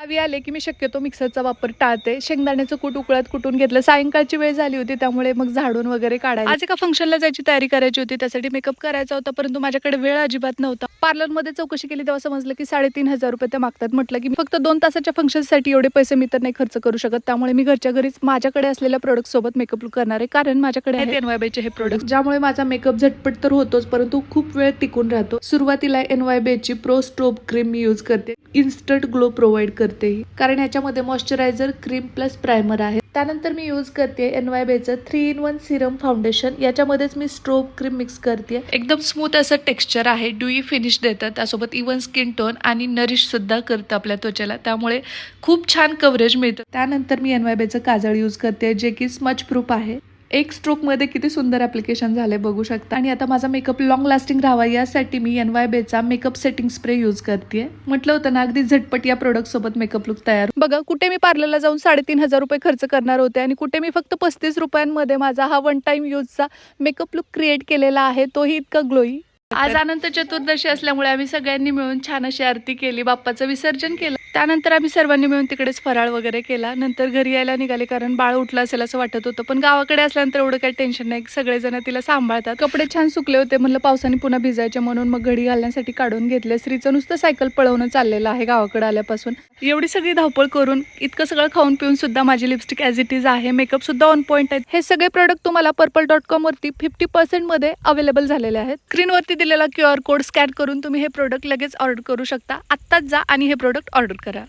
गावी आले की मी शक्यतो मिक्सरचा वापर टाळते. शेंगदाण्याचं कूट उकळत कुटून घेतलं. सायंकाळची वेळ झाली होती त्यामुळे मग झाडून वगैरे काढायला आज एका फंक्शनला जायची तयारी करायची होती त्यासाठी मेकअप करायचा होता परंतु माझ्याकडे वेळ अजिबात नव्हता. पार्लरमध्ये चौकशी केली तेव्हा समजलं की साडेतीन हजार रुपये ते मागतात. म्हटलं की फक्त दोन तासाच्या फंक्शनसाठी एवढे पैसे मी तर नाही खर्च करू शकत. त्यामुळे मी घरच्या घरीच माझ्याकडे असलेल्या प्रोडक्ट सोबत मेकअप लुक करणार आहे. कारण माझ्याकडे आहेत एनवायबेचे हे प्रोडक्ट ज्यामुळे माझा मेकअप झटपट तर होतोच परंतु खूप वेळ टिकून राहतो. सुरुवातीला एनवायबेची प्रो स्ट्रोब क्रीम मी यूज करते. इन्स्टंट ग्लो प्रोव्हाइड करते. करते. कारण ह्याच्यामध्ये मॉइश्चरायझर क्रीम प्लस प्रायमर आहे. त्यानंतर मी यूज करते N Y बेचं three in one serum foundation याच्यामध्येच मी स्ट्रोब क्रीम मिक्स करते. एकदम स्मूथ असं टेक्स्चर आहे. ड्युई फिनिश देतं. त्यासोबत इवन स्किन टोन आणि नरिश सुद्धा करतं आपल्या त्वचेला. त्यामुळे खूप छान कव्हरेज मिळतं. त्यानंतर मी एन वाय बेचं काजळ यूज करते जे की स्मच प्रूफ आहे. एक स्ट्रोकमध्ये किती सुंदर ॲप्लिकेशन झाले बघू शकता. आणि आता माझा मेकअप लॉंग लास्टिंग राहावा यासाठी मी एन वाय बेचा मेकअप सेटिंग स्प्रे यूज करते म्हटलं होतं ना अगदी झटपट या प्रोडक्ट सोबत मेकअप लुक तयार. बघा कुठे मी पार्लरला जाऊन साडेतीन हजार रुपये खर्च करणार होते आणि कुठे मी फक्त पस्तीस रुपयांमध्ये माझा हा वन टाइम यूजचा मेकअप लुक क्रिएट केलेला आहे तोही इतका ग्लोई आज अनंत चतुर्दशी असल्यामुळे आम्ही सगळ्यांनी मिळून छान अशी आरती केली बाप्पाचं विसर्जन केलं. त्यानंतर आम्ही सर्वांनी मिळून तिकडेच फराळ वगैरे केला. नंतर घरी यायला निघाले कारण बाळ उठलं असेल असं वाटत होतं. पण गावाकडे असल्यानंतर एवढं काही टेन्शन नाही. सगळेजण तिला सांभाळतात. कपडे छान सुकले होते म्हणलं पावसाने पुन्हा भिजायचे म्हणून मग घडी घालण्यासाठी काढून घेतले. स्त्रीचं नुसतं सायकल पळवणं चाललेलं आहे गावाकडे आल्यापासून. एवढी सगळी धावपळ करून इतकं सगळं खाऊन पिऊन सुद्धा माझी लिपस्टिक ॲज इट इज आहे. मेकअप सुद्धा ऑन पॉईंट आहेत हे सगळे प्रोडक्ट तुम्हाला पर्पल डॉट कॉम वरती फिफ्टी पर्सेंटमध्ये अवेलेबल झालेले आहेत. स्क्रीनवरती दिलेला क्यू आर कोड स्कॅन करून तुम्ही हे प्रोडक्ट लगेच ऑर्डर करू शकता. आत्ताच जा आणि हे प्रोडक्ट ऑर्डर करा